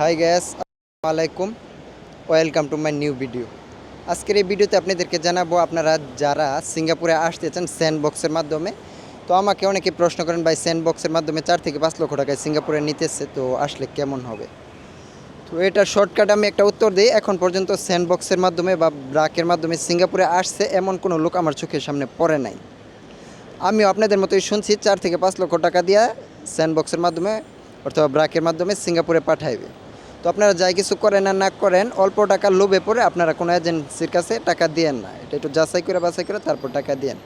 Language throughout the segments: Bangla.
হাই গ্যাস আলাইকুম। Welcome to my new video. আজকের এই ভিডিওতে আপনাদেরকে জানাব, আপনারা যারা সিঙ্গাপুরে আসতে চান স্যান্ড বক্সের মাধ্যমে, তো আমাকে অনেকে প্রশ্ন করেন, ভাই স্যান্ড বক্সের মাধ্যমে চার থেকে পাঁচ লক্ষ টাকায় সিঙ্গাপুরে নিতেছে, তো আসলে কেমন হবে? তো এটার শর্টকাট আমি একটা উত্তর দিই। এখন পর্যন্ত স্যান্ড বক্সের মাধ্যমে বা ব্রাকের মাধ্যমে সিঙ্গাপুরে আসছে এমন কোনো লোক আমার চোখের সামনে পড়ে নাই। আমিও আপনাদের মতোই শুনছি, চার থেকে পাঁচ লক্ষ টাকা দিয়ে স্যান্ডবক্সের মাধ্যমে অথবা ব্রাকের মাধ্যমে সিঙ্গাপুরে পাঠাইবে। তো আপনারা যাই কিছু করেন আর না করেন, অল্প টাকা লোভে পড়ে আপনারা কোনো এজেন্সির কাছে টাকা দিয়েন না। এটা একটু যাচাই করে বাছাই করে তারপর টাকা দিয়েন।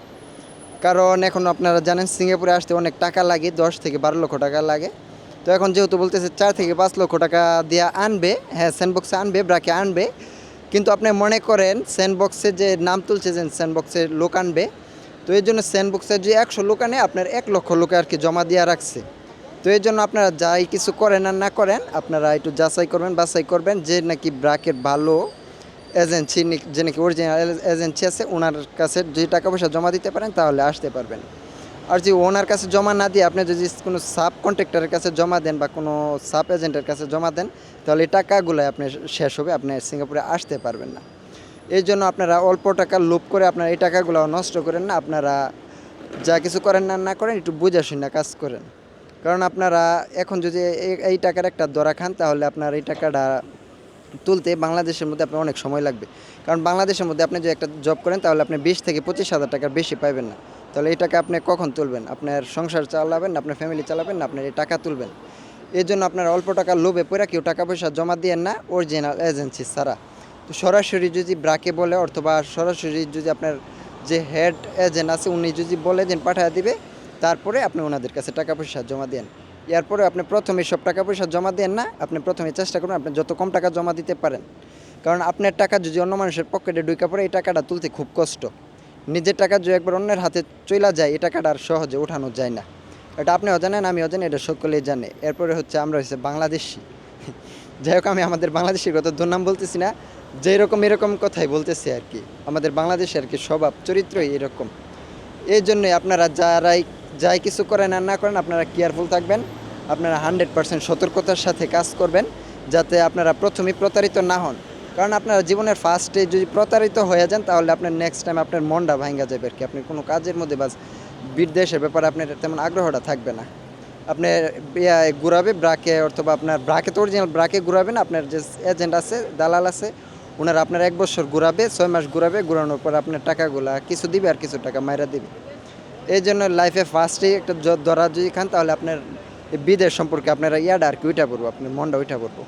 কারণ এখন আপনারা জানেন, সিঙ্গাপুরে আসতে অনেক টাকা লাগে, দশ থেকে বারো লক্ষ টাকা লাগে। তো এখন যেহেতু বলতেছে চার থেকে পাঁচ লক্ষ টাকা দিয়ে আনবে হ্যাঁ স্যান্ডবক্সে আনবে, ব্রাকে আনবে। কিন্তু আপনি মনে করেন স্যান্ডবক্সে যে নাম তুলছে যে স্যান্ডবক্সের লোক আনবে, তো এই জন্য স্যান্ডবক্সের যে একশো লোক আনে, আপনার এক লক্ষ লোকে আর কি জমা দিয়ে রাখছে। তো এই জন্য আপনারা যাই কিছু করেন আর না করেন, আপনারা একটু যাচাই করবেন, বাছাই করবেন যে নাকি ব্রাকের ভালো এজেন্সি যে নাকি অরিজিনাল এজেন্সি আছে, ওনার কাছে যদি টাকা পয়সা জমা দিতে পারেন তাহলে আসতে পারবেন। আর যদি ওনার কাছে জমা না দিয়ে আপনি যদি কোনো সাব কন্ট্রাক্টরের কাছে জমা দেন বা কোনো সাব এজেন্টের কাছে জমা দেন, তাহলে এই টাকাগুলো আপনি শেষ হবে, আপনি সিঙ্গাপুরে আসতে পারবেন না। এই জন্য আপনারা অল্প টাকা লোভ করে আপনারা এই টাকাগুলো নষ্ট করেন না, আপনারা যা কিছু করেন না না করেন, একটু বুঝে শুনে কাজ করেন। কারণ আপনারা এখন যদি এই- টাকার একটা দরা খান, তাহলে আপনার এই টাকাটা তুলতে বাংলাদেশের মধ্যে আপনার অনেক সময় লাগবে। কারণ বাংলাদেশের মধ্যে আপনি যদি একটা জব করেন, তাহলে আপনি বিশ থেকে পঁচিশ হাজার টাকার বেশি পাবেন না। তাহলে এই টাকা আপনি কখন তুলবেন? আপনার সংসার চালাবেন আপনার ফ্যামিলি চালাবেন না, আপনার এই টাকা তুলবেন? এই জন্য আপনার অল্প টাকা লোভে পড়ে কেউ টাকা পয়সা জমা দিয়ে না অরিজিনাল এজেন্সি ছাড়া। তো সরাসরি যদি ব্রাকে বলে, অথবা সরাসরি যদি আপনার যে হেড এজেন্ট আছে, উনি যদি বলে যে পাঠিয়ে দিবে তারপরে আপনি ওনাদের কাছে টাকা পয়সা জমা দেন। এরপরে আপনি প্রথমে সব টাকা পয়সা জমা দেন না, আপনি প্রথমে চেষ্টা করুন আপনি যত কম টাকা জমা দিতে পারেন। কারণ আপনার টাকা যদি অন্য মানুষের পকেটে ঢুকে পড়ে, এই টাকাটা তুলতে খুব কষ্ট। নিজের টাকা যদি একবার অন্যের হাতে চলে যায়, এই টাকাটা আর সহজে উঠানো যায় না। এটা আপনিও জানেন, আমিও জানি, এটা সকলেই জানে। এরপরে হচ্ছে আমরা হচ্ছে বাংলাদেশি। যাই হোক, আমি আমাদের বাংলাদেশের কথা দুর্নাম বলতেছি না যেই রকম এরকম কথাই বলতেছি আর কি। আমাদের বাংলাদেশে আর কি স্বভাব, চরিত্রই এরকম। এই জন্যই আপনারা যারাই যাই কিছু করেন আর না করেন, আপনারা কেয়ারফুল থাকবেন। আপনারা হান্ড্রেড পার্সেন্ট সতর্কতার সাথে কাজ করবেন, যাতে আপনারা প্রথমেই প্রতারিত না হন। কারণ আপনারা জীবনের ফার্স্টে যদি প্রতারিত হয়ে যান, তাহলে আপনার নেক্সট টাইম আপনার মনটা ভাঙ্গা যাবে আর কি। আপনি কোনো কাজের মধ্যে বা বিদেশের ব্যাপারে আপনার তেমন আগ্রহটা থাকবে না। আপনি ঘুরাবে, ব্রাকে অথবা আপনার ব্রাকে তো অরিজিনাল ব্রাকে ঘুরাবেন আপনার যে এজেন্ট আছে, দালাল আছে ওনারা আপনার এক বছর ঘুরাবে, ছয় মাস ঘুরাবে, ঘুরানোর পর আপনার টাকাগুলা কিছু দিবে আর কিছু টাকা মাইরা দিবে। এই জন্য লাইফে ফার্স্টেই একটা ধরা যদি খান, তাহলে আপনার বিদেশ সম্পর্কে আপনারা ইয়াটা আর কি উঠা পড়ব আপনার মনটা উঠা পড়ব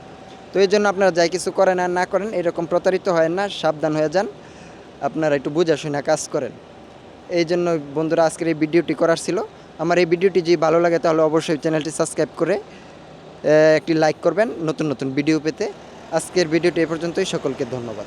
তো এই জন্য আপনারা যাই কিছু করেন আর না করেন, এরকম প্রতারিত হয় না, সাবধান হয়ে যান, আপনারা একটু বুঝা শুনে কাজ করেন। এই জন্য বন্ধুরা, আজকের এই ভিডিওটি করার ছিল। আমার এই ভিডিওটি যদি ভালো লাগে, তাহলে অবশ্যই চ্যানেলটি সাবস্ক্রাইব করে একটি লাইক করবেন নতুন নতুন ভিডিও পেতে। আজকের ভিডিওটি এ পর্যন্তই, সকলকে ধন্যবাদ।